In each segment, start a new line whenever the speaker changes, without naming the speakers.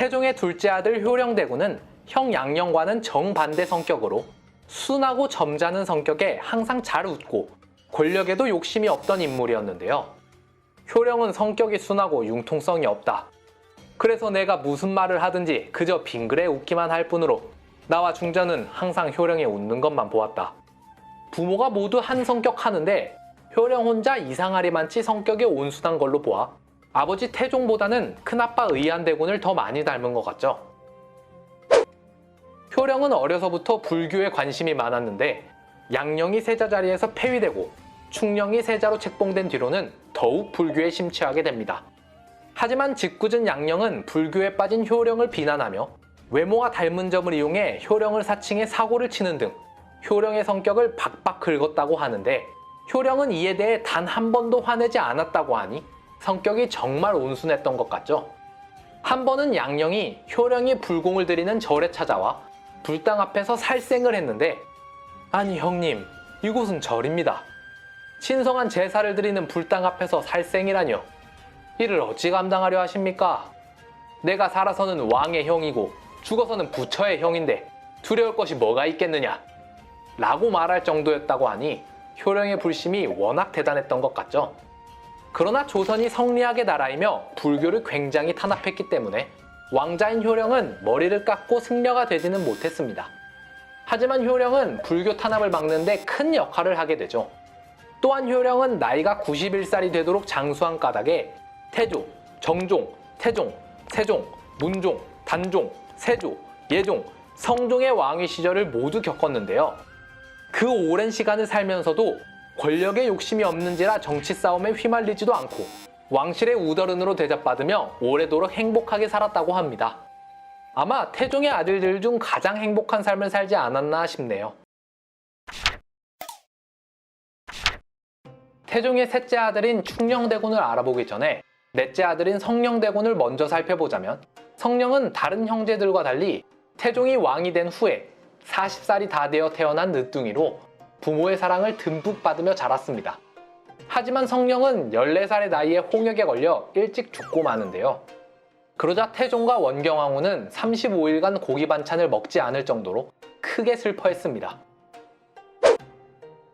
태종의 둘째 아들 효령대군은 형 양령과는 정반대 성격으로 순하고 점잖은 성격에 항상 잘 웃고 권력에도 욕심이 없던 인물이었는데요. 효령은 성격이 순하고 융통성이 없다. 그래서 내가 무슨 말을 하든지 그저 빙그레 웃기만 할 뿐으로 나와 중전은 항상 효령이 웃는 것만 보았다. 부모가 모두 한 성격 하는데 효령 혼자 이상하리만치 성격이 온순한 걸로 보아 아버지 태종보다는 큰아빠 의안대군을 더 많이 닮은 것 같죠. 효령은 어려서부터 불교에 관심이 많았는데 양령이 세자 자리에서 폐위되고 충령이 세자로 책봉된 뒤로는 더욱 불교에 심취하게 됩니다. 하지만 짓궂은 양령은 불교에 빠진 효령을 비난하며 외모가 닮은 점을 이용해 효령을 사칭해 사고를 치는 등 효령의 성격을 박박 긁었다고 하는데 효령은 이에 대해 단 한 번도 화내지 않았다고 하니 성격이 정말 온순했던 것 같죠. 한 번은 양령이 효령이 불공을 드리는 절에 찾아와 불당 앞에서 살생을 했는데 아니 형님 이곳은 절입니다. 신성한 제사를 드리는 불당 앞에서 살생이라뇨. 이를 어찌 감당하려 하십니까? 내가 살아서는 왕의 형이고 죽어서는 부처의 형인데 두려울 것이 뭐가 있겠느냐? 라고 말할 정도였다고 하니 효령의 불심이 워낙 대단했던 것 같죠. 그러나 조선이 성리학의 나라이며 불교를 굉장히 탄압했기 때문에 왕자인 효령은 머리를 깎고 승려가 되지는 못했습니다. 하지만 효령은 불교 탄압을 막는데 큰 역할을 하게 되죠. 또한 효령은 나이가 91살이 되도록 장수한 까닭에 태조, 정종, 태종, 세종, 문종, 단종, 세조, 예종, 성종의 왕위 시절을 모두 겪었는데요. 그 오랜 시간을 살면서도 권력에 욕심이 없는지라 정치 싸움에 휘말리지도 않고 왕실의 우더른으로 대접받으며 오래도록 행복하게 살았다고 합니다. 아마 태종의 아들들 중 가장 행복한 삶을 살지 않았나 싶네요. 태종의 셋째 아들인 충녕대군을 알아보기 전에 넷째 아들인 성령대군을 먼저 살펴보자면 성령은 다른 형제들과 달리 태종이 왕이 된 후에 40살이 다 되어 태어난 늦둥이로 부모의 사랑을 듬뿍 받으며 자랐습니다. 하지만 성령은 14살의 나이에 홍역에 걸려 일찍 죽고 마는데요. 그러자 태종과 원경왕후는 35일간 고기 반찬을 먹지 않을 정도로 크게 슬퍼했습니다.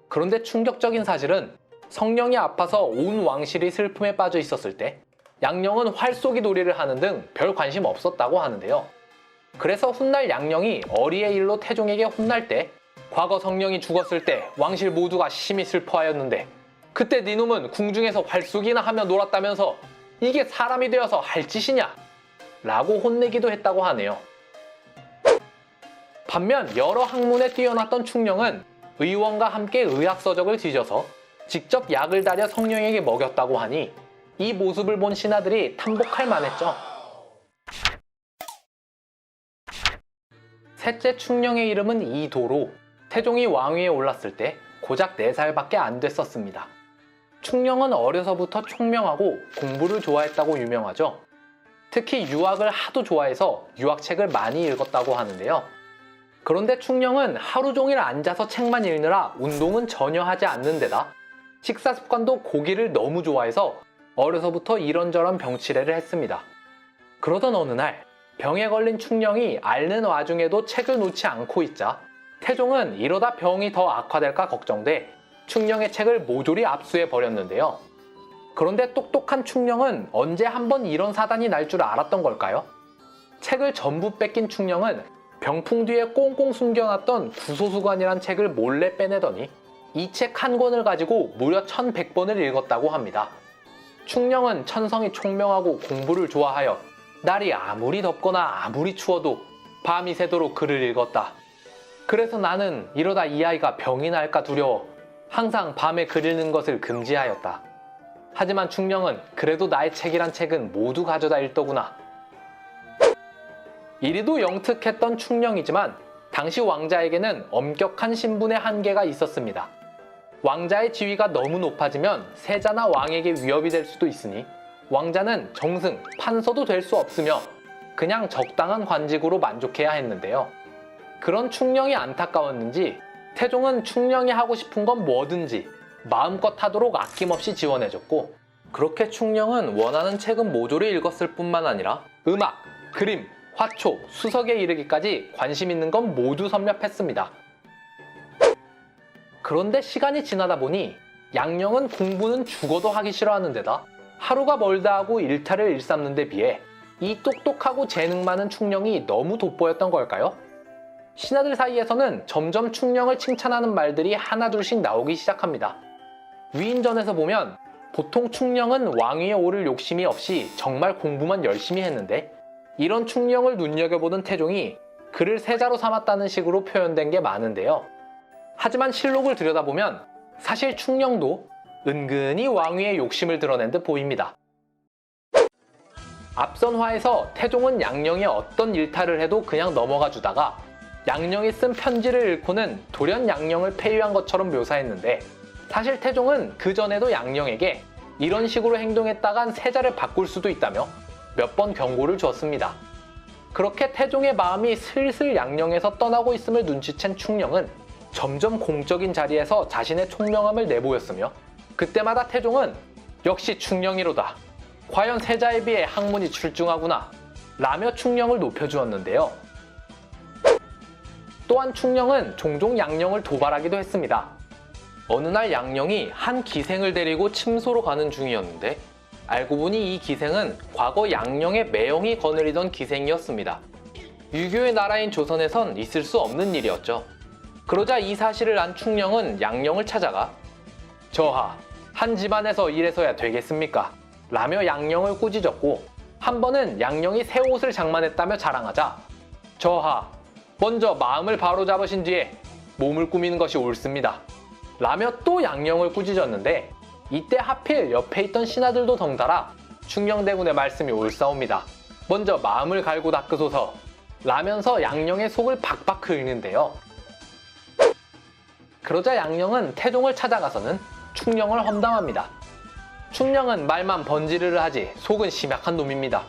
그런데 충격적인 사실은 성령이 아파서 온 왕실이 슬픔에 빠져 있었을 때 양령은 활쏘기 놀이를 하는 등 별 관심 없었다고 하는데요. 그래서 훗날 양령이 어리의 일로 태종에게 혼날 때 과거 성령이 죽었을 때 왕실 모두가 심히 슬퍼하였는데 그때 네 놈은 궁중에서 활쏘기나 하며 놀았다면서 이게 사람이 되어서 할 짓이냐? 라고 혼내기도 했다고 하네요. 반면 여러 학문에 뛰어났던 충령은 의원과 함께 의학서적을 뒤져서 직접 약을 다려 성령에게 먹였다고 하니 이 모습을 본 신하들이 탐복할 만했죠. 셋째 충령의 이름은 이도로 태종이 왕위에 올랐을 때 고작 4살밖에 안 됐었습니다. 충령은 어려서부터 총명하고 공부를 좋아했다고 유명하죠. 특히 유학을 하도 좋아해서 유학책을 많이 읽었다고 하는데요. 그런데 충령은 하루 종일 앉아서 책만 읽느라 운동은 전혀 하지 않는 데다 식사 습관도 고기를 너무 좋아해서 어려서부터 이런저런 병치레를 했습니다. 그러던 어느 날 병에 걸린 충령이 앓는 와중에도 책을 놓지 않고 있자 태종은 이러다 병이 더 악화될까 걱정돼 충령의 책을 모조리 압수해 버렸는데요. 그런데 똑똑한 충령은 언제 한번 이런 사단이 날 줄 알았던 걸까요? 책을 전부 뺏긴 충령은 병풍 뒤에 꽁꽁 숨겨놨던 구소수관이란 책을 몰래 빼내더니 이 책 한 권을 가지고 무려 1100번을 읽었다고 합니다. 충령은 천성이 총명하고 공부를 좋아하여 날이 아무리 덥거나 아무리 추워도 밤이 새도록 글을 읽었다. 그래서 나는 이러다 이 아이가 병이 날까 두려워 항상 밤에 글 읽는 것을 금지하였다. 하지만 충령은 그래도 나의 책이란 책은 모두 가져다 읽더구나. 이리도 영특했던 충령이지만 당시 왕자에게는 엄격한 신분의 한계가 있었습니다. 왕자의 지위가 너무 높아지면 세자나 왕에게 위협이 될 수도 있으니 왕자는 정승, 판서도 될 수 없으며 그냥 적당한 관직으로 만족해야 했는데요. 그런 충령이 안타까웠는지 태종은 충령이 하고 싶은 건 뭐든지 마음껏 하도록 아낌없이 지원해줬고 그렇게 충령은 원하는 책은 모조리 읽었을 뿐만 아니라 음악, 그림, 화초, 수석에 이르기까지 관심 있는 건 모두 섭렵했습니다. 그런데 시간이 지나다 보니 양령은 공부는 죽어도 하기 싫어하는 데다 하루가 멀다 하고 일탈을 일삼는 데 비해 이 똑똑하고 재능 많은 충령이 너무 돋보였던 걸까요? 신하들 사이에서는 점점 충령을 칭찬하는 말들이 하나둘씩 나오기 시작합니다. 위인전에서 보면 보통 충령은 왕위에 오를 욕심이 없이 정말 공부만 열심히 했는데 이런 충령을 눈여겨보던 태종이 그를 세자로 삼았다는 식으로 표현된 게 많은데요. 하지만 실록을 들여다보면 사실 충령도 은근히 왕위의 욕심을 드러낸 듯 보입니다. 앞선 화에서 태종은 양령이 어떤 일탈을 해도 그냥 넘어가 주다가 양령이 쓴 편지를 읽고는 돌연 양령을 폐위한 것처럼 묘사했는데 사실 태종은 그 전에도 양령에게 이런 식으로 행동했다간 세자를 바꿀 수도 있다며 몇 번 경고를 주었습니다. 그렇게 태종의 마음이 슬슬 양령에서 떠나고 있음을 눈치챈 충령은 점점 공적인 자리에서 자신의 총명함을 내보였으며 그때마다 태종은 역시 충령이로다. 과연 세자에 비해 학문이 출중하구나. 라며 충령을 높여주었는데요. 또한 충령은 종종 양령을 도발하기도 했습니다. 어느 날 양령이 한 기생을 데리고 침소로 가는 중이었는데 알고 보니 이 기생은 과거 양령의 매형이 거느리던 기생이었습니다. 유교의 나라인 조선에선 있을 수 없는 일이었죠. 그러자 이 사실을 안 충령은 양령을 찾아가 저하, 한 집안에서 이래서야 되겠습니까? 라며 양령을 꾸짖었고 한 번은 양령이 새 옷을 장만했다며 자랑하자 저하, 먼저 마음을 바로잡으신 뒤에 몸을 꾸미는 것이 옳습니다. 라며 또 양령을 꾸짖었는데 이때 하필 옆에 있던 신하들도 덩달아 충령대군의 말씀이 옳사옵니다. 먼저 마음을 갈고 닦으소서 라면서 양령의 속을 박박 긁는데요. 그러자 양령은 태종을 찾아가서는 충령을 험담합니다. 충령은 말만 번지르르 하지 속은 심약한 놈입니다.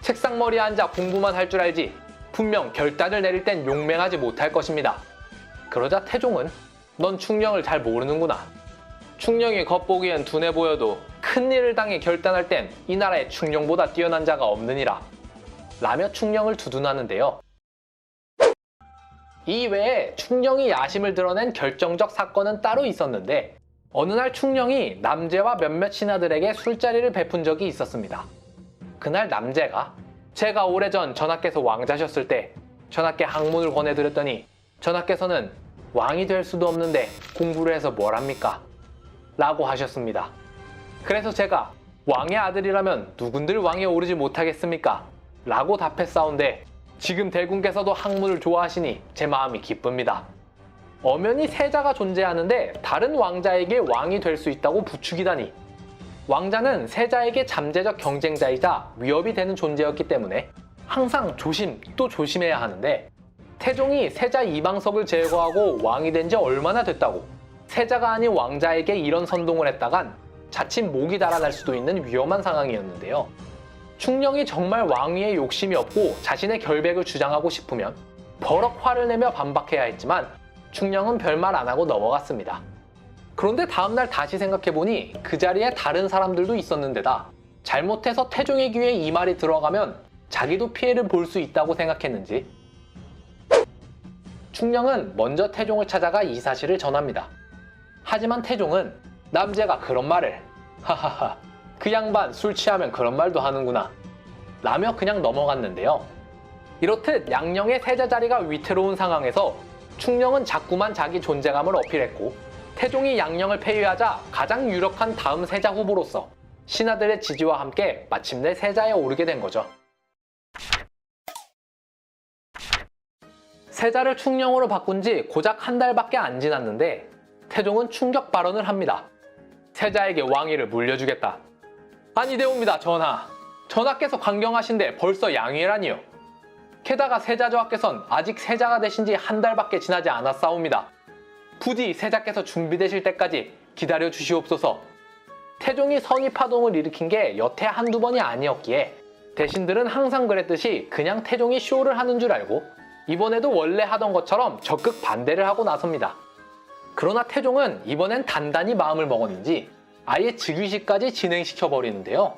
책상머리에 앉아 공부만 할 줄 알지 분명 결단을 내릴 땐 용맹하지 못할 것입니다. 그러자 태종은 넌 충령을 잘 모르는구나. 충령이 겉보기엔 둔해 보여도 큰 일을 당해 결단할 땐 이 나라에 충령보다 뛰어난 자가 없느니라. 라며 충령을 두둔하는데요. 이 외에 충령이 야심을 드러낸 결정적 사건은 따로 있었는데 어느 날 충령이 남제와 몇몇 신하들에게 술자리를 베푼 적이 있었습니다. 그날 남제가 제가 오래전 전하께서 왕자셨을 때 전하께 학문을 권해드렸더니 전하께서는 왕이 될 수도 없는데 공부를 해서 뭘 합니까? 라고 하셨습니다. 그래서 제가 왕의 아들이라면 누군들 왕에 오르지 못하겠습니까? 라고 답했사온데 지금 대군께서도 학문을 좋아하시니 제 마음이 기쁩니다. 엄연히 세자가 존재하는데 다른 왕자에게 왕이 될 수 있다고 부추기다니. 왕자는 세자에게 잠재적 경쟁자이자 위협이 되는 존재였기 때문에 항상 조심 또 조심해야 하는데 태종이 세자 이방석을 제거하고 왕이 된 지 얼마나 됐다고 세자가 아닌 왕자에게 이런 선동을 했다간 자칫 목이 달아날 수도 있는 위험한 상황이었는데요. 충령이 정말 왕위에 욕심이 없고 자신의 결백을 주장하고 싶으면 버럭 화를 내며 반박해야 했지만 충령은 별말 안 하고 넘어갔습니다. 그런데 다음날 다시 생각해보니 그 자리에 다른 사람들도 있었는데다 잘못해서 태종의 귀에 이 말이 들어가면 자기도 피해를 볼 수 있다고 생각했는지 충령은 먼저 태종을 찾아가 이 사실을 전합니다. 하지만 태종은 남제가 그런 말을 하하하 그 양반 술 취하면 그런 말도 하는구나 라며 그냥 넘어갔는데요. 이렇듯 양령의 세자 자리가 위태로운 상황에서 충령은 자꾸만 자기 존재감을 어필했고 태종이 양령을 폐위하자 가장 유력한 다음 세자 후보로서 신하들의 지지와 함께 마침내 세자에 오르게 된 거죠. 세자를 충령으로 바꾼 지 고작 한 달밖에 안 지났는데 태종은 충격 발언을 합니다. 세자에게 왕위를 물려주겠다. 아니되옵니다, 전하. 전하께서 강경하신데 벌써 양위라니요. 게다가 세자 저하께선 아직 세자가 되신 지 한 달밖에 지나지 않았사옵니다. 부디 세자께서 준비되실 때까지 기다려 주시옵소서. 태종이 선의파동을 일으킨 게 여태 한두 번이 아니었기에 대신들은 항상 그랬듯이 그냥 태종이 쇼를 하는 줄 알고 이번에도 원래 하던 것처럼 적극 반대를 하고 나섭니다. 그러나 태종은 이번엔 단단히 마음을 먹었는지 아예 즉위식까지 진행시켜 버리는데요.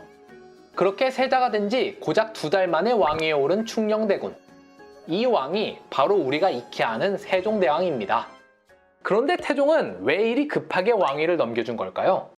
그렇게 세자가 된 지 고작 두 달 만에 왕위에 오른 충녕대군. 이 왕이 바로 우리가 익히 아는 세종대왕입니다. 그런데 태종은 왜 이리 급하게 왕위를 넘겨준 걸까요?